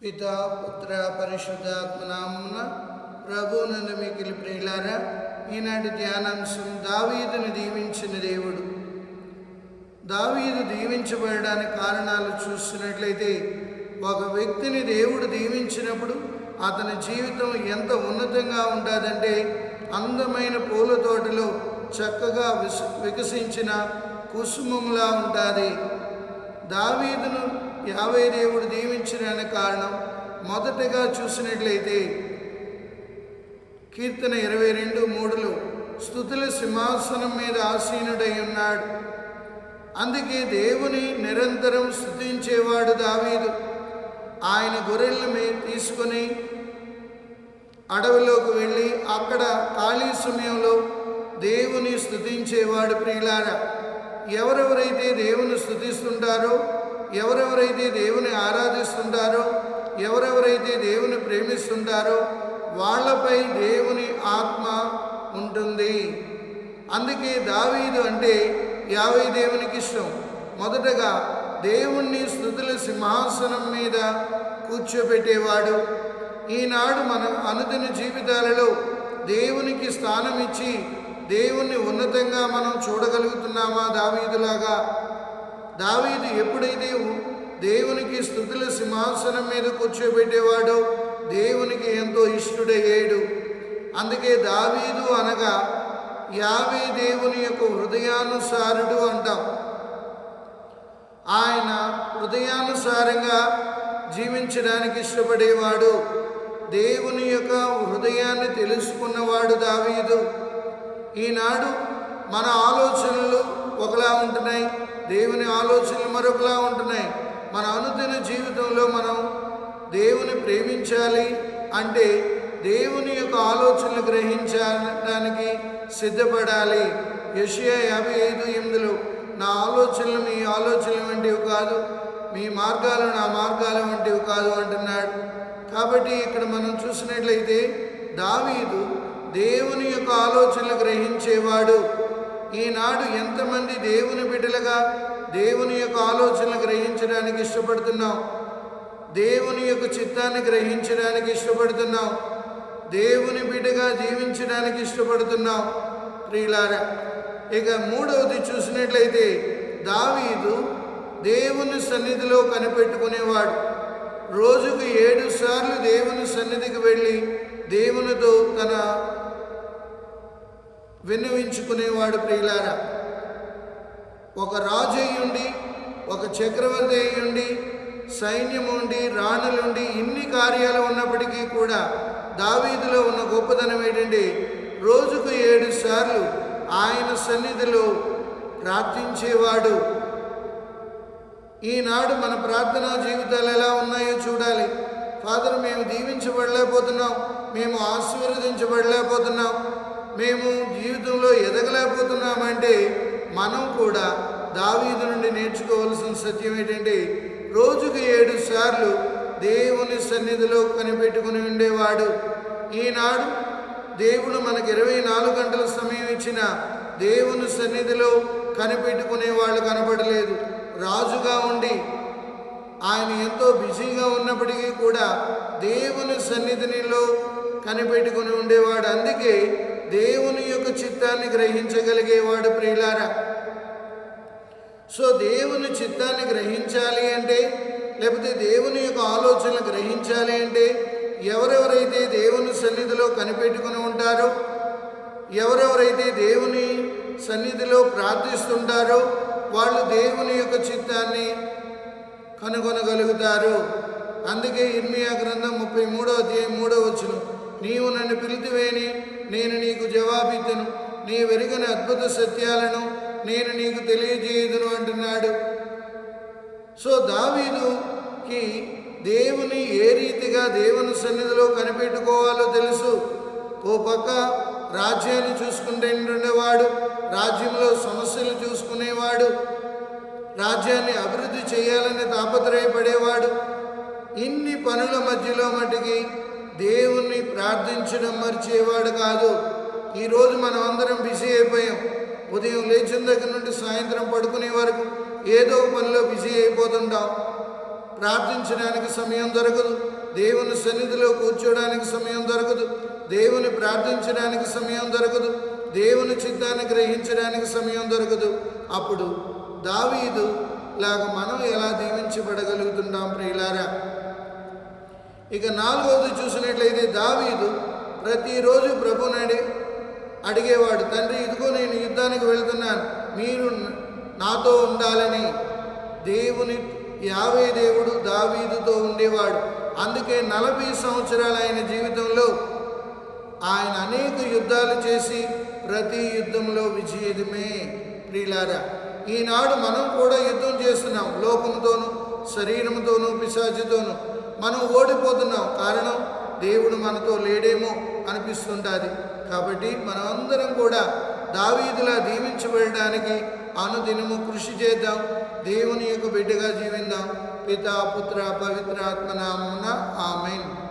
పితా పుత్ర పరిశుద్ధాత్మనామున ప్రభునందు మిగిలి ప్రియులారా ఈనాటి ధ్యానాంశం దావీదుని దీవించిన దేవుడు. దావీదు దీవించబడడానికి కారణాలు చూస్తున్నట్లయితే ఒక వ్యక్తిని దేవుడు దీవించినప్పుడు అతని జీవితం ఎంత ఉన్నతంగా ఉంటుందంటే అందమైన పూల తోటలో చక్కగా వికసించిన కుసుమంలా ఉంటుంది. దావీదును యావై దేవుడు దీవించడానికి కారణం మొదటగా చూసినట్లయితే కీర్తన ఇరవై రెండు మూడులో స్థుతుల సింహాసనం మీద ఆసీనుడై ఉన్నాడు. అందుకే దేవుని నిరంతరం స్థుతించేవాడు దావీదు. ఆయన గొర్రెల మీద తీసుకొని అడవిలోకి వెళ్ళి అక్కడ ఖాళీ సమయంలో దేవుని స్థుతించేవాడు ప్రియులారా. ఎవరెవరైతే దేవుని స్థుతిస్తుంటారో ఎవరెవరైతే దేవుని ఆరాధిస్తుంటారో ఎవరెవరైతే దేవుని ప్రేమిస్తుంటారో వాళ్ళపై దేవుని ఆత్మ ఉంటుంది. అందుకే దావీదు అంటే యావై దేవునికి ఇష్టం. మొదటగా దేవుణ్ణి స్థుతుల సింహాసనం మీద కూర్చోబెట్టేవాడు. ఈనాడు మన అనుదిన జీవితాలలో దేవునికి స్థానం ఇచ్చి దేవుణ్ణి ఉన్నతంగా మనం చూడగలుగుతున్నామా దావీదులాగా? దావీదు ఎప్పుడైతే దేవునికి స్థుతుల సింహాసనం మీద కూర్చోబెట్టేవాడో దేవునికి ఎంతో ఇష్టడయ్యాడు అందుకే దావీదు అనగా యావే దేవుని యొక్క హృదయానుసారుడు అంటాం. ఆయన హృదయానుసారంగా జీవించడానికి ఇష్టపడేవాడు. దేవుని యొక్క హృదయాన్ని తెలుసుకున్నవాడు దావీదు. ఈనాడు మన ఆలోచనలు ఒకలా ఉంటున్నాయి. దేవుని ఆలోచనలు మరొకలా ఉంటున్నాయి. మన అనుదిన జీవితంలో మనం దేవుని ప్రేమించాలి అంటే దేవుని యొక్క ఆలోచనలు గ్రహించడానికి సిద్ధపడాలి. యషియా యాభై ఐదు ఎనిమిదిలో నా ఆలోచనలు మీ ఆలోచనలు వంటివి కాదు మీ మార్గాలు నా మార్గాల వంటివి కాదు అంటున్నాడు. కాబట్టి ఇక్కడ మనం చూసినట్లయితే దావీదు దేవుని యొక్క ఆలోచనలు గ్రహించేవాడు. ఈనాడు ఎంతమంది దేవుని బిడ్డలుగా దేవుని యొక్క ఆలోచనలు గ్రహించడానికి ఇష్టపడుతున్నాం దేవుని యొక్క చిత్తాన్ని గ్రహించడానికి ఇష్టపడుతున్నాం దేవుని బిడ్డగా జీవించడానికి ఇష్టపడుతున్నాం ప్రియులారా ఇక మూడవది చూసినట్లయితే దావీదు దేవుని సన్నిధిలో కనిపెట్టుకునేవాడు. రోజుకు ఏడు సార్లు దేవుని సన్నిధికి వెళ్ళి దేవునితో తన విన్నవించుకునేవాడు ప్రియులారా. ఒక రాజు అయ్యుండి ఒక చక్రవర్తి అయ్యుండి సైన్యం ఉండి రాణులుండి ఇన్ని కార్యాలు ఉన్నప్పటికీ కూడా దావీదులో ఉన్న గొప్పతనం ఏంటంటే రోజుకు ఏడు సార్లు ఆయన సన్నిధిలో ప్రార్థించేవాడు. ఈనాడు మన ప్రార్థనా జీవితాలు ఎలా ఉన్నాయో చూడాలి. ఫాదర్ మేము దీవించబడలేకపోతున్నాం. మేము ఆశీర్వదించబడలేకపోతున్నాం. మేము జీవితంలో ఎదగలేకపోతున్నామంటే మనం కూడా దావీదు నుండి నేర్చుకోవాల్సిన సత్యం ఏంటంటే రోజుకు ఏడు సార్లు దేవుని సన్నిధిలో కనిపెట్టుకుని ఉండేవాడు. ఈనాడు దేవుడు మనకి ఇరవై నాలుగు గంటల సమయం ఇచ్చిన దేవుని సన్నిధిలో కనిపెట్టుకునే వాళ్ళు కనపడలేదు. రాజుగా ఉండి ఆయన ఎంతో బిజీగా ఉన్నప్పటికీ కూడా దేవుని సన్నిధినిలో కనిపెట్టుకుని ఉండేవాడు. అందుకే దేవుని యొక్క చిత్తాన్ని గ్రహించగలిగేవాడు ప్రియులారా. సో దేవుని చిత్తాన్ని గ్రహించాలి అంటే లేకపోతే దేవుని యొక్క ఆలోచనలు గ్రహించాలి అంటే ఎవరెవరైతే దేవుని సన్నిధిలో కనిపెట్టుకుని ఉంటారో ఎవరెవరైతే దేవుని సన్నిధిలో ప్రార్థిస్తుంటారో వాళ్ళు దేవుని యొక్క చిత్తాన్ని కనుగొనగలుగుతారు. అందుకే ఇర్మియా గ్రంథం ముప్పై మూడో అధ్యాయం మూడో వచ్చినాం నీవు నన్ను పిలిచివేని నేను నీకు జవాబిద్దను. నీ వెరుగని అద్భుత సత్యాలను నేను నీకు తెలియజేయదును అంటున్నాడు. సో దావీదుకి దేవుని ఏ రీతిగా దేవుని సన్నిధిలో కనిపెట్టుకోవాలో తెలుసు. ఓ పక్క రాజ్యాన్ని చూసుకుంటుండేవాడు రాజ్యంలో సమస్యలు చూసుకునేవాడు రాజ్యాన్ని అభివృద్ధి చేయాలని తాపత్రయపడేవాడు. ఇన్ని పనుల మధ్యలో మటుకి దేవుణ్ణి ప్రార్థించడం మర్చేవాడు కాదు. ఈరోజు మనం అందరం బిజీ అయిపోయాం. ఉదయం లేచిన దగ్గర నుండి సాయంత్రం పడుకునే వరకు ఏదో పనిలో బిజీ అయిపోతుంటాం. ప్రార్థించడానికి సమయం దొరకదు. దేవుని సన్నిధిలో కూర్చోడానికి సమయం దొరకదు. దేవుని ప్రార్థించడానికి సమయం దొరకదు. దేవుని చిత్తాన్ని గ్రహించడానికి సమయం దొరకదు. అప్పుడు దావీదు లాగా మనం ఎలా దీవించబడగలుగుతున్నాం ప్రియులారా? ఇక నాలుగవది చూసినట్లయితే దావీదు ప్రతిరోజు ప్రభునడి అడిగేవాడు తండ్రి ఇదిగో నేను యుద్ధానికి వెళ్తున్నాను. మీరు నాతో ఉండాలని. దేవుని యావే దేవుడు దావీదుతో ఉండేవాడు. అందుకే నలభై సంవత్సరాల ఆయన జీవితంలో ఆయన అనేక యుద్ధాలు చేసి ప్రతి యుద్ధంలో విజయమే. ప్రియులారా ఈనాడు మనం కూడా యుద్ధం చేస్తున్నాం. లోకంతోనూ శరీరంతోనూ పిశాచితోనూ. మనం ఓడిపోతున్నాం. కారణం దేవుడు మనతో లేడేమో అనిపిస్తుంటుంది. కాబట్టి మనమందరం కూడా దావీదులా దీవించబడడానికి అనుదినము కృషి చేద్దాం. దేవుని యొక్క బిడ్డగా జీవిద్దాం పిత పుత్ర పవిత్ర ఆత్మనామమున ఆమెన్.